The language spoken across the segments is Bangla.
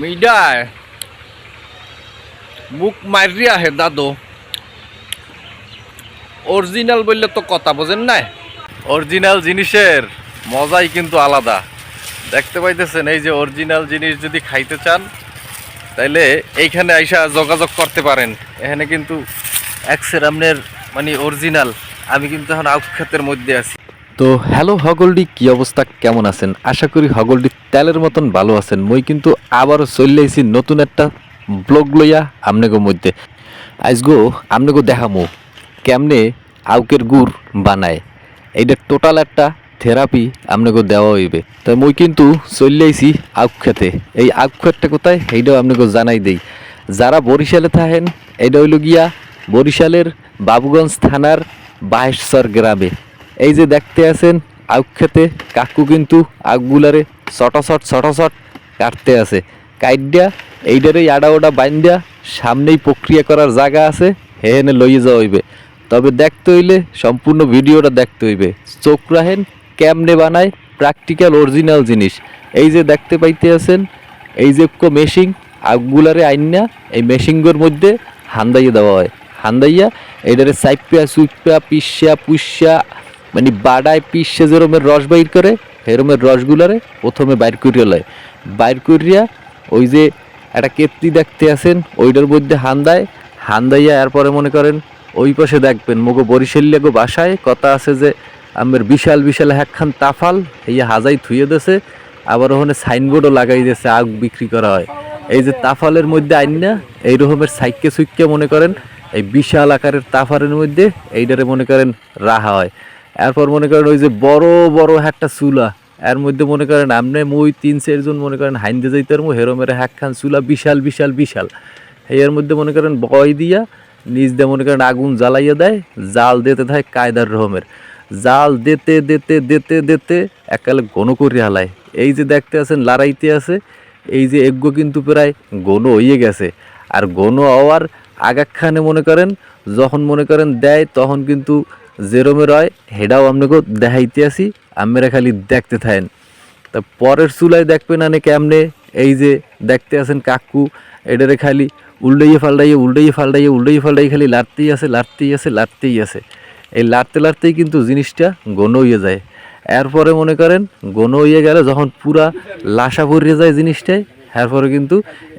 মিডায় মুখ মারিয়া হে দাদু অরিজিনাল বললে তো কথা, বোঝেন নাই? অরিজিনাল জিনিসের মজাই কিন্তু আলাদা। দেখতে পাইতেছেন, এই যে অরিজিনাল জিনিস যদি খাইতে চান, তাইলে এইখানে আইসা যোগাযোগ করতে পারেন। এখানে কিন্তু এক্সের আপনার মানে অরিজিনাল আমি কিন্তু এখন আউক্ষেতের মধ্যে আছি। তো হ্যালো হগলডি, কি অবস্থা? কেমন আছেন? আশা করি হগলডি তেলের মতন ভালো আছেন। মই কিন্তু আবারও চলে নতুন একটা ব্লগ লইয়া আমনেগো মধ্যে। আজগো আমনেগো দেখামো কেমনে আউকের গুড় বানায়। এইটা টোটাল একটা থেরাপি আপনাকে দেওয়া হইবে। তো মই কিন্তু চলে আইছি আউক খেতে। এই আউক খেতটা কোথায়? এইটাও আমনেগো জানাই দেই। যারা বরিশালে থাকেন এটা হইল গিয়া বরিশালের বাবুগঞ্জ থানার বাহেশ্বর গ্রামে। এই যে দেখতে আছেন, আউক খেতে, কাকু কিন্তু আগুলারে চটাচট চটাচট কাটতে আছে। কাইডিয়া এইটারে আডা ওডা বাইন্দিয়া সামনেই প্রক্রিয়া করার জায়গা আছে হেহেনে লইয়ে যাওয়া হইবে। তবে দেখতে হইলে সম্পূর্ণ ভিডিওটা দেখতে হইবে। চোখ রাহেন ক্যামনে বানায় প্র্যাকটিক্যাল অরিজিনাল জিনিস। এই যে দেখতে পাইতে আছেন, এই যে মেশিং আগুলারে আইনা এই মেশিংগুলোর মধ্যে হান্দাইয়ে দেওয়া হয়। হান্দাইয়া এইটারে সাইপিয়া, সুইপিয়া পিসা পুষা মানে বাডায় পিসে যেরমের রস বাইর করে সেরমের রসগুলারে প্রথমে বাইর করিয়া লয়। বাইর করিয়া ওই যে একটা কেতলি দেখতে আছেন, ওইটার মধ্যে হান্দায়, হান্দাইয়া এরপরে মনে করেন ওই পাশে দেখবেন, মগো বরিশাল্য গো বাসায়, কথা আছে যে আমের বিশাল বিশাল একখান তাফাল এই হাজাই থুয়ে দেছে, আবার ওখানে সাইনবোর্ডও লাগাই দিয়েছে, আগ বিক্রি করা হয়। এই যে তাফালের মধ্যে আইন না, এই রকমের সাইকে সুইকে মনে করেন, এই বিশাল আকারের তাফারের মধ্যে এইটারে মনে করেন রাহা হয়। এরপর মনে করেন ওই যে বড় বড় একটা চুলা, এর মধ্যে মনে করেন আমনে মুই তিন চারজন মনে করেন হাইন্দে যাইতে পারব হেরমের হ্যাকখান চুলা বিশাল বিশাল বিশাল। এর মধ্যে মনে করেন বয় দিয়া নিজ দিয়ে মনে করেন আগুন জ্বালাইয়া দেয়, জাল দিতে থাকে কায়দার রহমের। জাল দিতে দিতে দিতে দিতে একালে ঘন করে হালায়। এই যে দেখতে আছেন, লড়াইতে আছে, এই যে এগ্গো কিন্তু প্রায় ঘন হইয়ে গেছে। আর ঘন হওয়ার আগাখানে মনে করেন, যখন মনে করেন দেয়, তখন কিন্তু জেরোমের হয় হেডাও আপনাকে দেখাইতে আসি আমরা খালি দেখতে থাকেন। তা পরের চুলায় দেখবেন আনে কেমনে, এই যে দেখতে আছেন কাকু, এটারে খালি উল্টাইয়ে ফাল্টাইয়ে উল্টাইয়ে ফাল্টাইয়ে উল্টাইয়ে ফাল্টাইয়ে খালি লাড়তেই আছে লাড়তেই আছে লাড়তেই আছে। এই লাড়তে লাড়তেই কিন্তু জিনিসটা গণ হয়ে যায়। এরপরে মনে করেন গণ হয়ে গেলে যখন পুরা লাশা পড়িয়ে যায় জিনিসটায়, এরপরে কিন্তু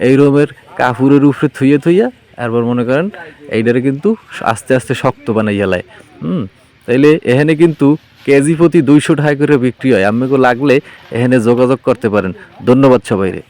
এই রকমের কাপুরের উপরে থুইয়ে থুইয়া এরপর মনে করেন এইটারে কিন্তু আস্তে আস্তে শক্ত বানাই জ্বালায় হুম? তাইলে এখানে কিন্তু কেজি প্রতি দুইশো টাকা করে বিক্রি হয়। আমাকে লাগলে এখানে যোগাযোগ করতে পারেন। ধন্যবাদ সবাইরে।